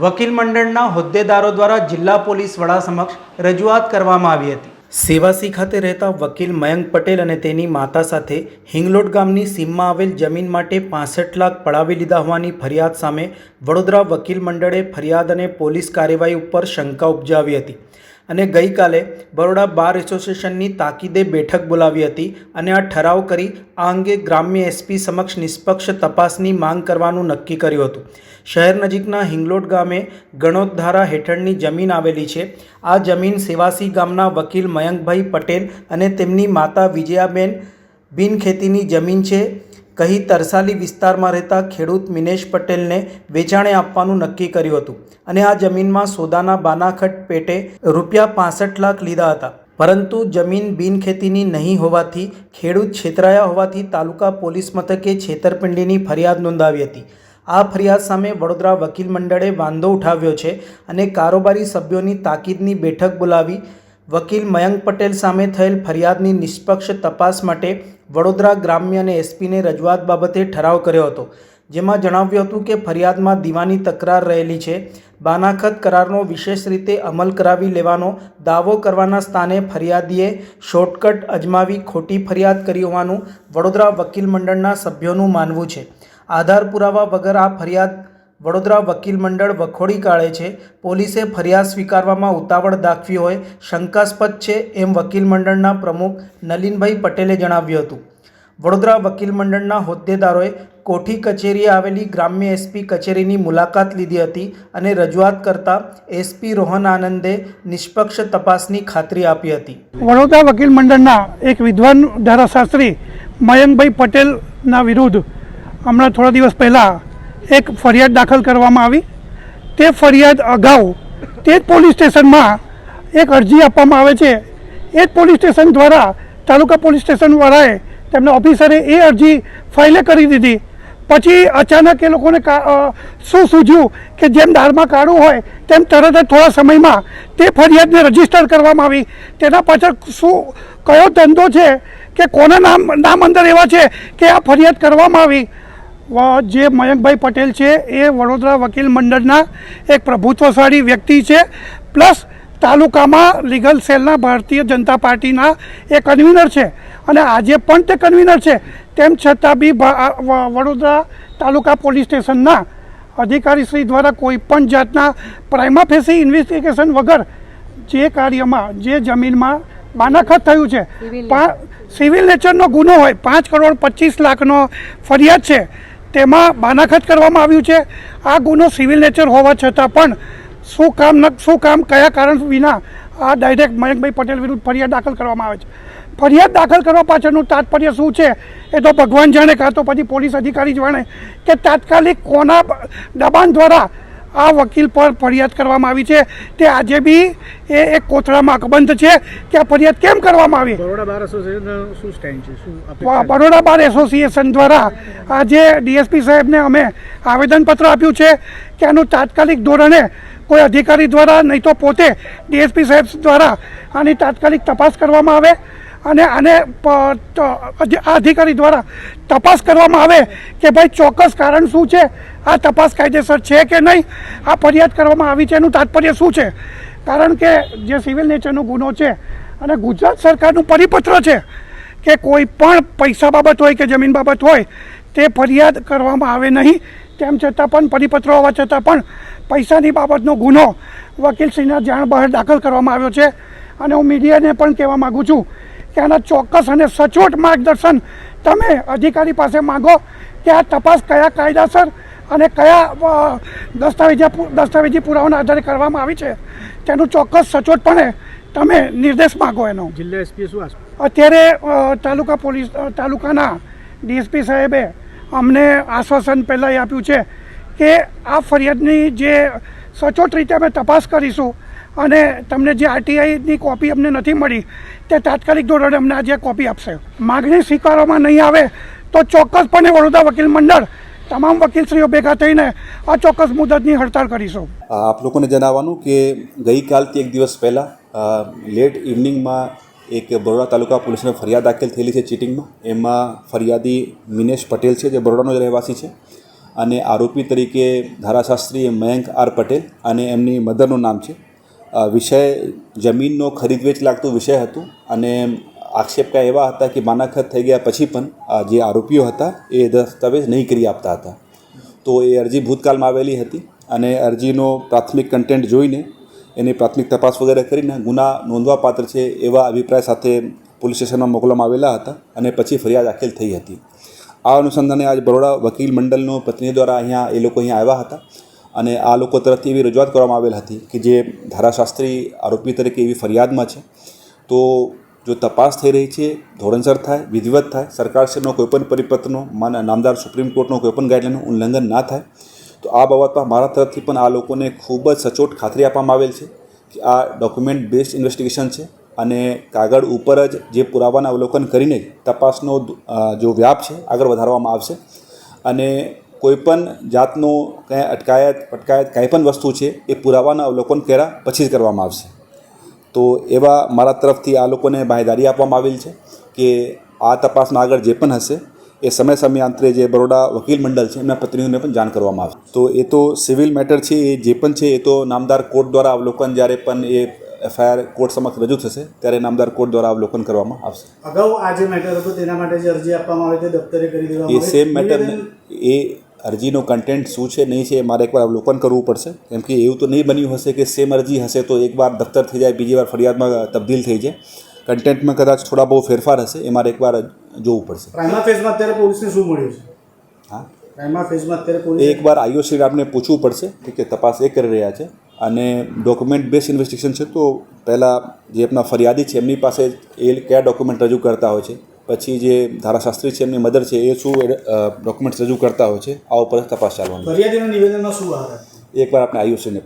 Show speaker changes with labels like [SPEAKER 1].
[SPEAKER 1] વકીલ મંડળના હોદ્દેદારો દ્વારા જિલ્લા પોલીસ વડા સમક્ષ રજૂઆત કરવામાં આવી હતી. સેવાસી ખાતે રહેતા વકીલ મયંક પટેલ અને તેની માતા સાથે હિંગલોટ ગામની સીમમાં આવેલ જમીન માટે પાસઠ લાખ પડાવી લીધા હોવાની ફરિયાદ સામે વડોદરા વકીલ મંડળે ફરિયાદ અને પોલીસ કાર્યવાહી ઉપર શંકા ઉપજાવી હતી. અને ગઈકાલે બરોડા બાર એસોસિએશનની તાકીદે બેઠક બોલાવી હતી અને આ ઠરાવ કરી આ અંગે ગ્રામ્ય એસપી સમક્ષ નિષ્પક્ષ તપાસની માંગ કરવાનું નક્કી કર્યું હતું. શહેર નજીકના હિંગલોટ ગામે ગણોદધારા હેઠળની જમીન આવેલી છે. આ જમીન સેવાસી ગામના વકીલ મયંકભાઈ પટેલ અને તેમની માતા વિજયાબેન બિનખેતીની જમીન છે. કહી તરસાલી વિસ્તારમાં રહેતા ખેડૂત મિનેશ પટેલને વેચાણે આપવાનું નક્કી કર્યું હતું અને આ જમીનમાં સોદાના બાનાખટ પેટે રૂપિયા પાસઠ લાખ લીધા હતા. પરંતુ જમીન બિનખેતીની નહીં હોવાથી, ખેડૂત છેતરાયા હોવાથી તાલુકા પોલીસ મથકે છેતરપિંડીની ફરિયાદ નોંધાવી હતી. આ ફરિયાદ સામે વડોદરા વકીલ મંડળે વાંધો ઉઠાવ્યો છે અને કારોબારી સભ્યોની તાકીદની બેઠક બોલાવી વકીલ મયંક પટેલ સામે થયેલ ફરિયાદની નિષ્પક્ષ તપાસ માટે વડોદરા ગ્રામ્ય અને એસપીને રજૂઆત બાબતે ઠરાવ કર્યો હતો, જેમાં જણાવ્યું હતું કે ફરિયાદમાં દીવાની તકરાર રહેલી છે. બાનાખત કરારનો વિશેષ રીતે અમલ કરાવી લેવાનો દાવો કરવાના સ્થાને ફરિયાદીએ શોર્ટકટ અજમાવી ખોટી ફરિયાદ કરી હોવાનું વડોદરા વકીલ મંડળના સભ્યોનું માનવું છે. આધાર પુરાવા વગર આ ફરિયાદ વડોદરા વકીલ મંડળ વખોડી કાઢે છે. પોલીસે ફરિયાદ સ્વીકારવામાં ઉતાવળ દાખવી હોય શંકાસ્પદ છે એમ વકીલ મંડળના પ્રમુખ નલિનભાઈ પટેલે જણાવ્યું હતું. વડોદરા વકીલ મંડળના હોદ્દેદારોએ કોઠી કચેરીએ આવેલી ગ્રામ્ય એસપી કચેરીની મુલાકાત લીધી હતી અને રજૂઆત કરતા એસપી રોહન આનંદે નિષ્પક્ષ તપાસની ખાતરી આપી હતી.
[SPEAKER 2] વડોદરા વકીલ મંડળના એક વિદ્વાન ધારાશાસ્ત્રી મયંકભાઈ પટેલના વિરુદ્ધ હમણાં થોડા દિવસ પહેલાં એક ફરિયાદ દાખલ કરવામાં આવી. તે ફરિયાદ અગાઉ તે જ પોલીસ સ્ટેશનમાં એક અરજી આપવામાં આવે છે. એ જ પોલીસ સ્ટેશન દ્વારા તાલુકા પોલીસ સ્ટેશનવાળાએ તેમના ઓફિસરે એ અરજી ફાઇલે કરી દીધી. પછી અચાનક એ લોકોને શું સૂઝ્યું કે જેમ દાળમાં કાઢવું હોય તેમ તરત જ થોડા સમયમાં તે ફરિયાદને રજિસ્ટર કરવામાં આવી. તેના પાછળ શું, કયો ધંધો છે કે કોના નામ નામ અંદર એવા છે કે આ ફરિયાદ કરવામાં આવી? જે મયંકભાઈ પટેલ છે એ વડોદરા વકીલ મંડળના એક પ્રભુત્વશાળી વ્યક્તિ છે. પ્લસ તાલુકામાં લીગલ સેલના ભારતીય જનતા પાર્ટીના એ કન્વીનર છે. અને આજે પણ તે કન્વીનર છે. તેમ છતાં બી વડોદરા તાલુકા પોલીસ સ્ટેશનના અધિકારીશ્રી દ્વારા કોઈ પણ જાતના પ્રાઇમા ફેસી ઇન્વેસ્ટિગેશન વગર જે કાર્યમાં જે જમીનમાં બાનાખત થયું છે. સિવિલ નેચરનો ગુનો હોય પાંચ કરોડ પચીસ લાખનો ફરિયાદ છે. તેમાં બાનાખત કરવામાં આવ્યું છે. આ ગુનો સિવિલ નેચર હોવા છતાં પણ શું કામ ન શું કામ, કયા કારણ વિના આ ડાયરેક્ટ મયંકભાઈ પટેલ વિરુદ્ધ ફરિયાદ દાખલ કરવામાં આવે છે. ફરિયાદ દાખલ કરવા પાછળનું તાત્પર્ય શું છે? એ તો ભગવાન જાણે, કાં તો પછી પોલીસ અધિકારી જાણે કે તાત્કાલિક કોના દબાણ દ્વારા આ વકીલ પર ફરિયાદ કરવામાં આવી છે તે આજે બી એ એક કોથળામાં અકબંધ છે કે આ ફરિયાદ કેમ કરવામાં આવી?
[SPEAKER 3] બરોડા બાર એસોસિએશન શું સ્ટેન્ડ છે?
[SPEAKER 2] બરોડા બાર એસોસિએશન દ્વારા આજે ડીએસપી સાહેબને અમે આવેદનપત્ર આપ્યું છે કે આનું તાત્કાલિક ધોરણે કોઈ અધિકારી દ્વારા નહીં તો પોતે ડીએસપી સાહેબ દ્વારા આની તાત્કાલિક તપાસ કરવામાં આવે. અને આને અધિકારી દ્વારા તપાસ કરવામાં આવે કે ભાઈ ચોક્કસ કારણ શું છે? આ તપાસ કાયદેસર છે કે નહીં? આ ફરિયાદ કરવામાં આવી છે એનું તાત્પર્ય શું છે? કારણ કે જે સિવિલ નેચરનો ગુનો છે અને ગુજરાત સરકારનું પરિપત્ર છે કે કોઈ પણ પૈસા બાબત હોય કે જમીન બાબત હોય, તે ફરિયાદ કરવામાં આવે નહીં. તેમ છતાં પણ, પરિપત્ર હોવા છતાં પણ પૈસાની બાબતનો ગુનો વકીલશ્રીના જાણ બહાર દાખલ કરવામાં આવ્યો છે. અને હું મીડિયાને પણ કહેવા માગું છું કે આના ચોક્કસ અને સચોટ માર્ગદર્શન તમે અધિકારી પાસે માંગો કે આ તપાસ કયા કાયદાસર અને કયા દસ્તાવેજી દસ્તાવેજી પુરાવાના આધારે કરવામાં આવી છે. તેનું ચોક્કસ સચોટપણે તમે નિર્દેશ માગો એનો.
[SPEAKER 3] જિલ્લા એસપી શું
[SPEAKER 2] અત્યારે તાલુકા પોલીસ તાલુકાના ડીએસપી સાહેબે અમને આશ્વાસન પહેલાં એ આપ્યું છે કે આ ફરિયાદની જે સચોટ રીતે અમે તપાસ કરીશું અને તમને જે આરટીઆઈની કોપી અમને નથી મળી, તે તાત્કાલિક ધોરણે અમને આજે કોપી આપશે. માગણી સ્વીકારવામાં નહીં આવે તો ચોક્કસપણે વડોદરા વકીલ મંડળ, તમામ વકીલશ્રીઓ ભેગા થઈને આ ચોક્કસ મુદતની હડતાળ કરીશું.
[SPEAKER 4] આપ લોકોને જણાવવાનું કે ગઈકાલથી એક દિવસ પહેલાં લેટ ઇવનિંગમાં એક બરોડા તાલુકા પોલીસને ફરિયાદ દાખલ થયેલી છે ચીટિંગમાં. એમાં ફરિયાદી મિનેશ પટેલ છે, જે બરોડાનો જ રહેવાસી છે. અને આરોપી તરીકે ધારાશાસ્ત્રી મયંક આર પટેલ અને એમની મધરનું નામ છે. વિષય જમીનનો ખરીદ વેચ લાગતું વિષય હતો અને આક્ષેપ કાંઈ એવા હતા કે માનાખત થઈ ગયા પછી પણ જે આરોપીઓ હતા એ દસ્તાવેજ નહીં કરી આપતા હતા. તો એ અરજી ભૂતકાળમાં આવેલી હતી અને અરજીનો પ્રાથમિક કન્ટેન્ટ જોઈને એની પ્રાથમિક તપાસ વગેરે કરીને ગુના નોંધવાપાત્ર છે એવા અભિપ્રાય સાથે પોલીસ સ્ટેશનમાં મોકલવામાં આવેલા હતા અને પછી ફરિયાદ દાખલ થઈ હતી. આ અનુસંધાને આજ બરોડા વકીલ મંડળનો પ્રતિનિધિ દ્વારા અહીંયા એ લોકો અહીંયા આવ્યા હતા. અને આ લોકો તરફથી એવી રજૂઆત કરવામાં આવેલ હતી કે જે ધારાશાસ્ત્રી આરોપી તરીકે એવી ફરિયાદમાં છે. તો જો તપાસ થઈ રહી છે, ધોરણસર થાય, વિધિવત થાય, સરકારશ્રીનો કોઈપણ પરિપત્રનો માન નામદાર સુપ્રીમ કોર્ટનો કોઈપણ ગાઈડલાઇનનું ઉલ્લંઘન ના થાય, તો આ બાબતમાં મારા તરફથી પણ આ લોકોને ખૂબ જ સચોટ ખાતરી આપવામાં આવેલ છે કે આ ડોક્યુમેન્ટ બેસ્ડ ઇન્વેસ્ટિગેશન છે અને કાગળ ઉપર જ જે પુરાવાના અવલોકન કરીને તપાસનો જો વ્યાપ છે, આગળ વધારવામાં આવશે. અને કોઈપણ જાતનું કંઈ અટકાયત પટકાયત કાંઈ પણ વસ્તુ છે એ પુરાવાના અવલોકન કર્યા પછી જ કરવામાં આવશે. તો એવા મારા તરફથી આ લોકોને બાહેદારી આપવામાં આવેલ છે કે આ તપાસમાં આગળ જે પણ હશે એ સમય સમયાંતરે જે બરોડા વકીલ મંડળ છે એમના પ્રતિનિધિઓને પણ જાણ કરવામાં આવશે તો એ તો સિવિલ મેટર છે એ જે પણ છે એ તો નામદાર કોર્ટ દ્વારા અવલોકન જ્યારે પણ એ એફઆઈઆર કોર્ટ સમક્ષ રજૂ થશે ત્યારે નામદાર કોર્ટ દ્વારા અવલોકન કરવામાં આવશે.
[SPEAKER 3] અગાઉ આ જે મેટર હતું તેના માટે જે અરજી આપવામાં આવી તે દફતરે કરી દેવામાં
[SPEAKER 4] એ સેમ મેટર એ અરજીનો કન્ટેન્ટ શું છે નહીં છે એ મારે એકવાર અવલોકન કરવું પડશે. કેમ કે એવું તો નહીં બન્યું હશે કે સેમ અરજી હશે તો એકવાર દફતર થઈ જાય બીજી વાર ફરિયાદમાં તબદીલ થઈ જાય. કન્ટેન્ટમાં કદાચ થોડા બહુ ફેરફાર હશે એ મારે એકવાર જોવું પડશે.
[SPEAKER 3] પ્રાઇમા ફેઝમાં અત્યારે પોલીસને શું મળ્યું છે?
[SPEAKER 4] હા?
[SPEAKER 3] પ્રાઇમા ફેઝમાં અત્યારે
[SPEAKER 4] એ
[SPEAKER 3] પોલીસ
[SPEAKER 4] એકવાર આઈઓસી આપને પૂછવું પડશે કે છે તપાસ એ કરી રહ્યા છે. અને ડોક્યુમેન્ટ બેઝ ઇન્વેસ્ટિગેશન છે તો પહેલાં જે આપણા ફરિયાદી છે એમની પાસે એ કયા ડોક્યુમેન્ટ રજૂ કરતા હોય છે? પછી જે ધારાશાસ્ત્રી છે એમની મદર છે એ શું ડોક્યુમેન્ટ્સ રજૂ કરતા હોય છે આ ઉપર તપાસ ચાલવાની. એકવાર આપણે આઈઓસીને